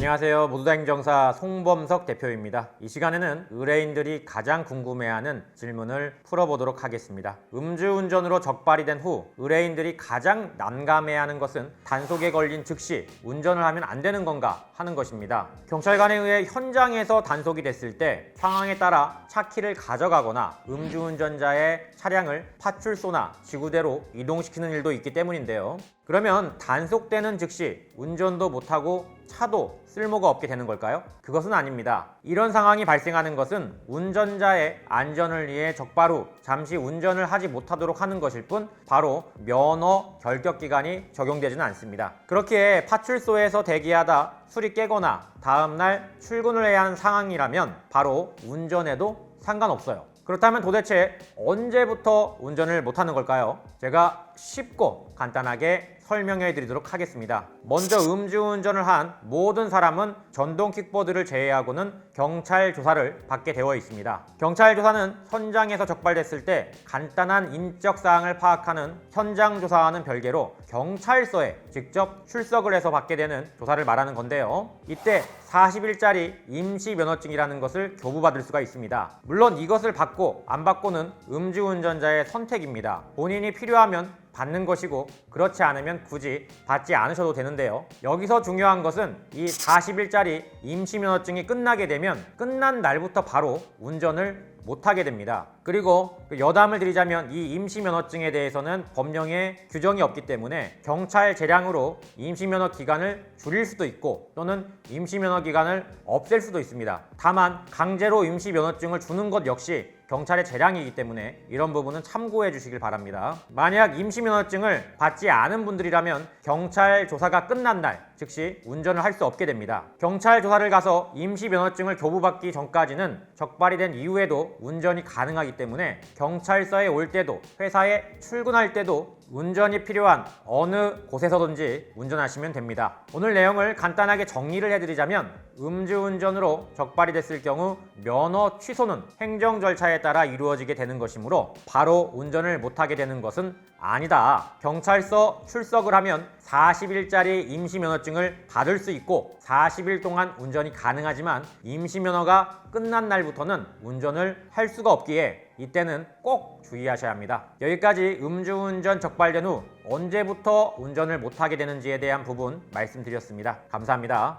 안녕하세요. 모두다행정사 송범석 대표입니다. 이 시간에는 의뢰인들이 가장 궁금해하는 질문을 풀어보도록 하겠습니다. 음주운전으로 적발이 된 후 의뢰인들이 가장 난감해하는 것은 단속에 걸린 즉시 운전을 하면 안 되는 건가 하는 것입니다. 경찰관에 의해 현장에서 단속이 됐을 때 상황에 따라 차 키를 가져가거나 음주운전자의 차량을 파출소나 지구대로 이동시키는 일도 있기 때문인데요. 그러면 단속되는 즉시 운전도 못하고 차도 쓸모가 없게 되는 걸까요? 그것은 아닙니다. 이런 상황이 발생하는 것은 운전자의 안전을 위해 후 잠시 운전을 하지 못하도록 하는 것일 뿐 바로 면허 결격 기간이 적용되지는 않습니다. 그렇기에 파출소에서 대기하다 술이 깨거나 다음날 출근을 해야 하는 상황이라면 바로 운전에도 상관없어요. 그렇다면 도대체 언제부터 운전을 못하는 걸까요? 제가 쉽고 간단하게 설명해 드리도록 하겠습니다. 먼저 음주운전을 한 모든 사람은 전동 킥보드를 제외하고는 경찰 조사를 받게 되어 있습니다. 경찰 조사는 현장에서 적발됐을 때 간단한 인적 사항을 파악하는 현장 조사와는 별개로 경찰서에 직접 출석을 해서 받게 되는 조사를 말하는 건데요. 이때 40일짜리 임시 면허증이라는 것을 교부받을 수가 있습니다. 물론 이것을 받고 안 받고는 음주운전자의 선택입니다. 본인이 필요하면 받는 것이고 그렇지 않으면 굳이 받지 않으셔도 되는데요. 여기서 중요한 것은 이 40일짜리 임시면허증이 끝나게 되면 끝난 날부터 바로 운전을 못하게 됩니다. 그리고 그 여담을 드리자면 이 임시면허증에 대해서는 법령에 규정이 없기 때문에 경찰 재량으로 임시면허 기간을 줄일 수도 있고 또는 임시면허 기간을 없앨 수도 있습니다. 다만 강제로 임시면허증을 주는 것 역시 경찰의 재량이기 때문에 이런 부분은 참고해 주시길 바랍니다. 만약 임시면허증을 받지 않은 분들이라면 경찰 조사가 끝난 날 즉시 운전을 할 수 없게 됩니다. 경찰 조사를 가서 임시면허증을 교부받기 전까지는 적발이 된 이후에도 운전이 가능하기 때문에 경찰서에 올 때도 회사에 출근할 때도 운전이 필요한 어느 곳에서든지 운전하시면 됩니다. 오늘 내용을 간단하게 정리를 해드리자면 음주운전으로 적발이 됐을 경우 면허 취소는 행정 절차에 따라 이루어지게 되는 것이므로 바로 운전을 못하게 되는 것은 아니다. 경찰서 출석을 하면 40일짜리 임시면허증을 받을 수 있고 40일 동안 운전이 가능하지만 임시면허가 끝난 날부터는 운전을 할 수가 없기에 이때는 꼭 주의하셔야 합니다. 여기까지 음주운전 적발된 후 언제부터 운전을 못하게 되는지에 대한 부분 말씀드렸습니다. 감사합니다.